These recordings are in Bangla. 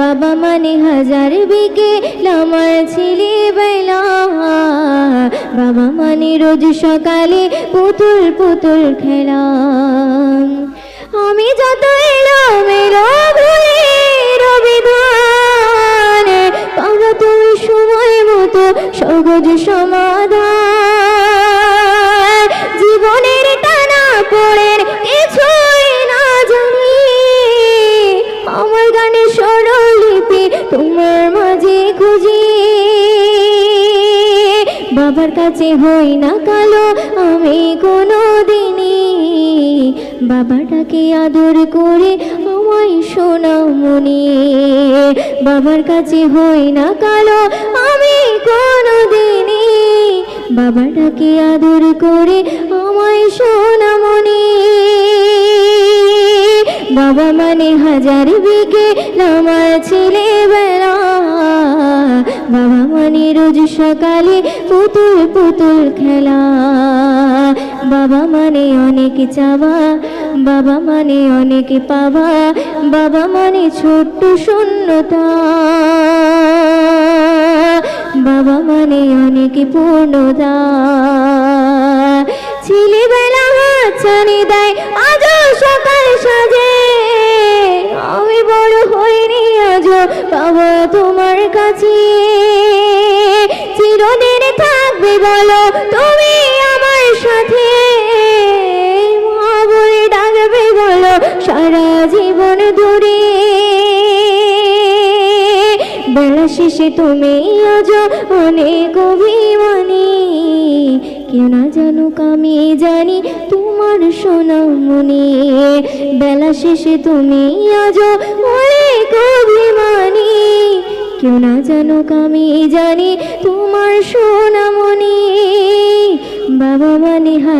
বাবা মানে হাজার বিকে আমার ছেলেবেলা বাবা মানে রোজ সকালে পুতুল পুতুল খেলা। আমি যত এলো মেলো ভুলে রবিধান পাবো তুমি সময় মতো সহজ সমাধান। বাবার কাছে হই না কালো, আমি কোনো দিনই বাবাটাকে আদর করে আমায় সোনামণি। বাবার কাছে হই না কালো, আমি কোনো দিনই বাবাটাকে আদর করে আমায় সোনামণি। বাবা মানে হাজার বিকে আমার ছেলেবেলা মানে রোজ সকালে পুতুল পুতুল খেলা। বাবা মানে অনেক চাওয়া, বাবা মানে অনেক পাওয়া, বাবা মানে ছোট্ট শূন্যতা। বাবা মানে অনেক পূর্ণতা। ছেলেবেলা হাতছানি দেয়, আজও সকাল সাজে। আমি বড় হইনি, আজও বাবা তোমার কাছে। বলো, তুমি আমার সাথে। বলে ডাকবে বলো, সারা জীবন ধরে। বেলা শেষে তুমি আজ অনেক অভিমানী। কেউ না জানুক আমি জানি তোমার সোনামণি। বেলা শেষে তুমি আজ অনেক অভিমানী। কেউ না আমি জানি তোমার সোনামণি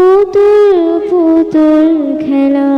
পুতুল পুতুল খেলা।